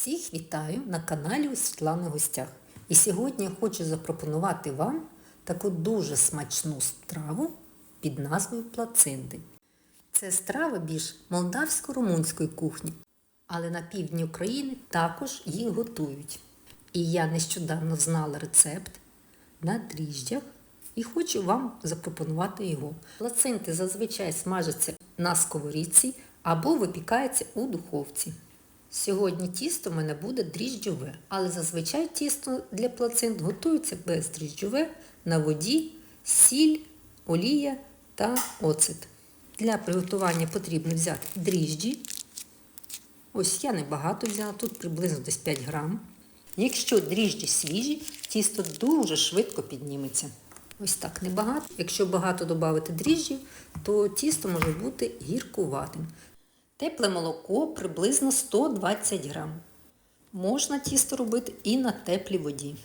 Всіх вітаю на каналі у гостях. І сьогодні я хочу запропонувати вам таку дуже смачну страву під назвою плацинди. Це страва більш молдавсько-румунської кухні, але на півдні України також їх готують. І я нещодавно знала рецепт на дріжджах і хочу вам запропонувати його. Плацинти зазвичай смажаться на сковорідці або випікаються у духовці. Сьогодні тісто в мене буде дріжджове, але зазвичай тісто для плацинт готується бездріжджове на воді, сіль, олія та оцет. Для приготування потрібно взяти дріжджі. Ось я небагато взяла, тут приблизно десь 5 грам. Якщо дріжджі свіжі, тісто дуже швидко підніметься. Ось так небагато. Якщо багато додати дріжджів, то тісто може бути гіркуватим. Тепле молоко приблизно 120 грам. Можна тісто робити і на теплій воді.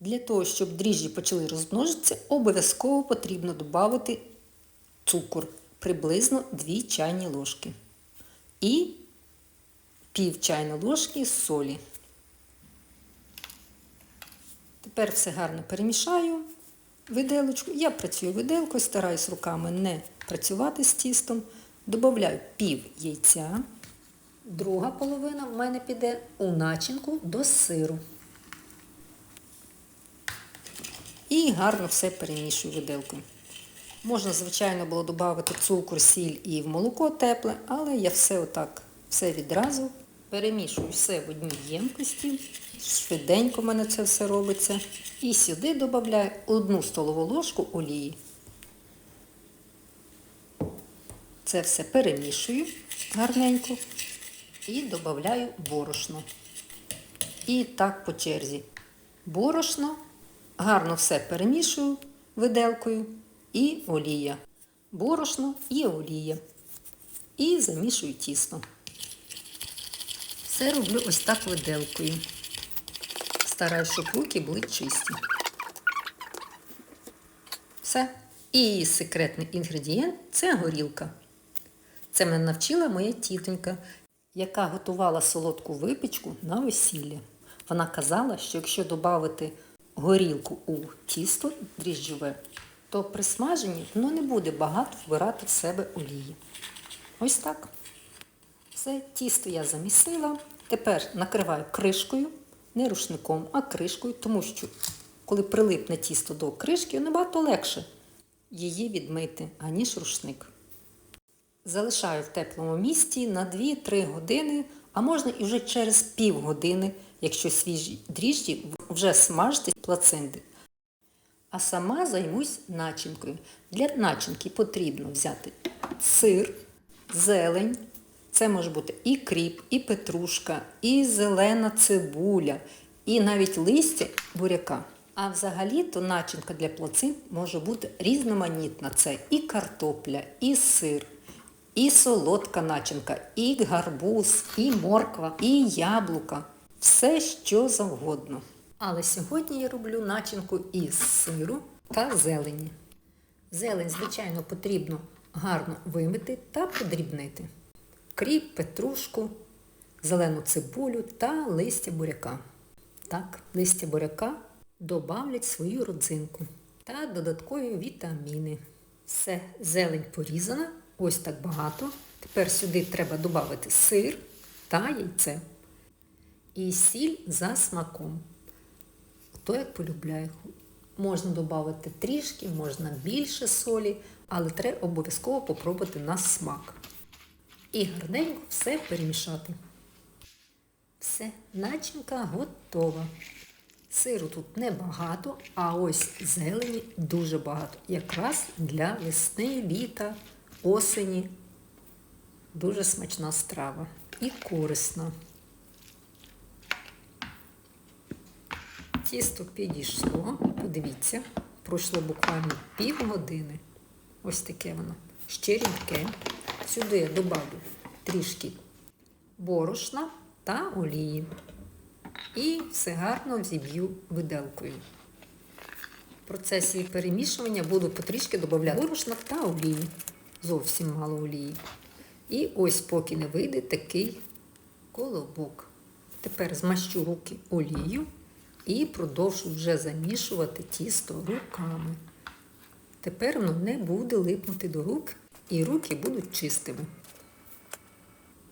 Для того, щоб дріжджі почали розмножитися, обов'язково потрібно додати цукор приблизно 2 чайні ложки. І пів чайної ложки солі. Тепер все гарно перемішаю виделочку. Я працюю виделкою, стараюсь руками не працювати з тістом. Добавляю пів яйця. Друга половина в мене піде у начинку до сиру. І гарно все перемішую виделкою. Можна, звичайно, було додати цукор, сіль і в молоко тепле, але я все отак, все відразу перемішую все в одній ємкості. Швиденько в мене це все робиться. І сюди додаю одну столову ложку олії. Це все перемішую гарненько і додаю борошно. І так по черзі. Борошно, гарно все перемішую виделкою і олія. Борошно і олія. І замішую тісто. Все роблю ось так виделкою. Стараюсь, щоб руки були чисті. Все. І секретний інгредієнт це горілка. Це мене навчила моя тітонька, яка готувала солодку випічку на весілля. Вона казала, що якщо додати горілку у тісто дріжджове, то при смаженні воно не буде багато вбирати в себе олії. Ось так. Все, тісто я замісила. Тепер накриваю кришкою, не рушником, а кришкою, тому що коли прилипне тісто до кришки, набагато легше її відмити, аніж рушник. Залишаю в теплому місці на 2-3 години, а можна і вже через пів години, якщо свіжі дріжджі, вже смажити плацинди. А сама займусь начинкою. Для начинки потрібно взяти сир, зелень. Це може бути і кріп, і петрушка, і зелена цибуля, і навіть листя буряка. А взагалі-то начинка для плацин може бути різноманітна. Це і картопля, і сир, і солодка начинка, і гарбуз, і морква, і яблука. Все що завгодно. Але сьогодні я роблю начинку із сиру та зелені. Зелень, звичайно, потрібно гарно вимити та подрібнити. Кріп, петрушку, зелену цибулю та листя буряка. Так, листя буряка добавлять свою родзинку та додаткові вітаміни. Все, зелень порізана, ось так багато. Тепер сюди треба додати сир та яйце. І сіль за смаком. Хто як полюбляє. Можна додати трішки, можна більше солі, але треба обов'язково попробувати на смак. І гарненько все перемішати. Все, начинка готова. Сиру тут небагато, а ось зелені дуже багато. Якраз для весни, літа, осені. Дуже смачна страва і корисна. Тісто підійшло, подивіться, пройшло буквально пів години. Ось таке воно. Ще рідке. Сюди я додаю трішки борошна та олії. І все гарно взіб'ю виделкою. В процесі перемішування буду потрішки додавати борошна та олії. Зовсім мало олії. І ось поки не вийде такий колобок. Тепер змащу руки олією і продовжу вже замішувати тісто руками. Тепер воно не буде липнути до рук і руки будуть чистими.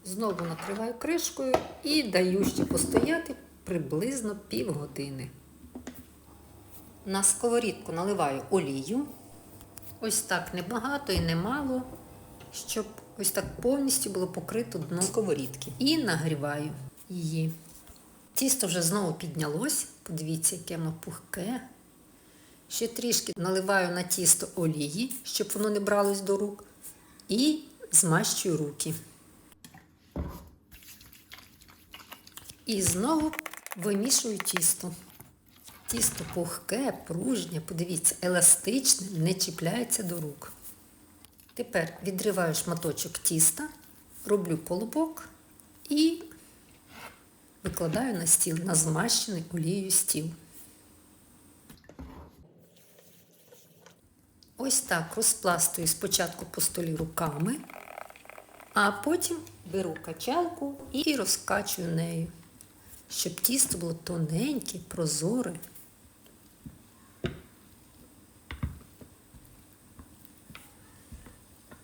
Знову накриваю кришкою і даю ще постояти приблизно півгодини. На сковорідку наливаю олію. Ось так небагато і немало, щоб ось так повністю було покрито дно сковорідки. І нагріваю її. Тісто вже знову піднялось. Подивіться, яке воно пухке. Ще трішки наливаю на тісто олії, щоб воно не бралось до рук. І змащую руки. І знову вимішую тісто. Тісто пухке, пружнє, подивіться, еластичне, не чіпляється до рук. Тепер відриваю шматочок тіста, роблю колобок і викладаю на стіл, на змащений олією стіл. Ось так розпластую спочатку по столі руками, а потім беру качалку і розкачую нею, щоб тісто було тоненьке, прозоре.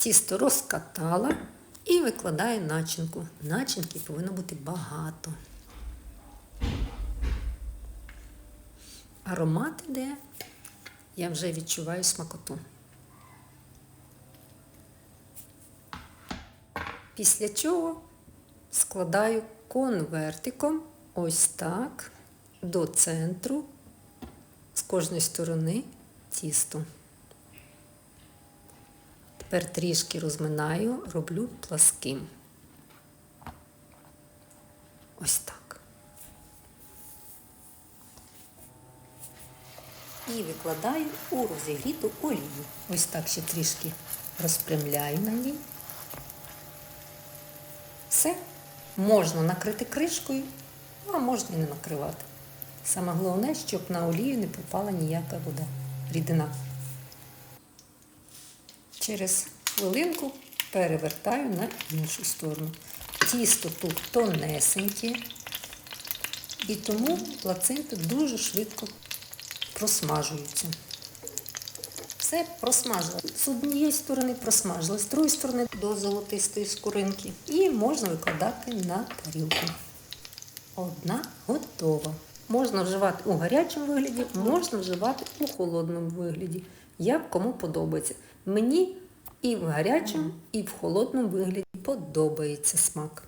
Тісто розкатала і викладаю начинку. Начинки повинно бути багато. Аромат іде, я вже відчуваю смакоту. Після чого складаю конвертиком ось так до центру з кожної сторони тісто. Тепер трішки розминаю, роблю пласким. Ось так. І викладаю у розігріту олію. Ось так ще трішки розпрямляю на ній. Все. Можна накрити кришкою, а можна і не накривати. Саме головне, щоб на олію не попала ніяка вода, рідина. Через хвилинку перевертаю на іншу сторону. Тісто тут тонесеньке, і тому плаценти дуже швидко просмажуються. Все просмажила. З однієї сторони просмажила, з другої сторони до золотистої скоринки. І можна викладати на тарілку. Одна готова. Можна вживати у гарячому вигляді, можна вживати у холодному вигляді. Як кому подобається. Мені і в гарячому, і в холодному вигляді подобається смак.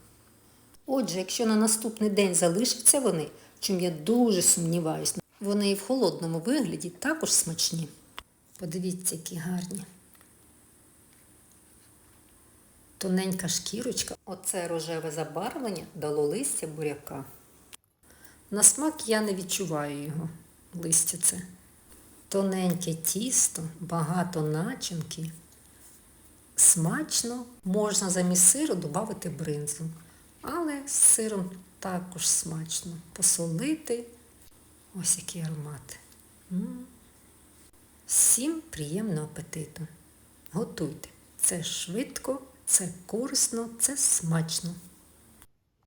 Отже, якщо на наступний день залишаться вони, чим я дуже сумніваюся, вони і в холодному вигляді також смачні. Подивіться, які гарні. Тоненька шкірочка, оце рожеве забарвлення дало листя буряка. На смак я не відчуваю його, листя це. Тоненьке тісто, багато начинки. Смачно, можна замість сиру додати бринзу. Але з сиром також смачно. Посолити. Ось який аромат. Всім приємного апетиту. Готуйте. Це швидко, це корисно, це смачно.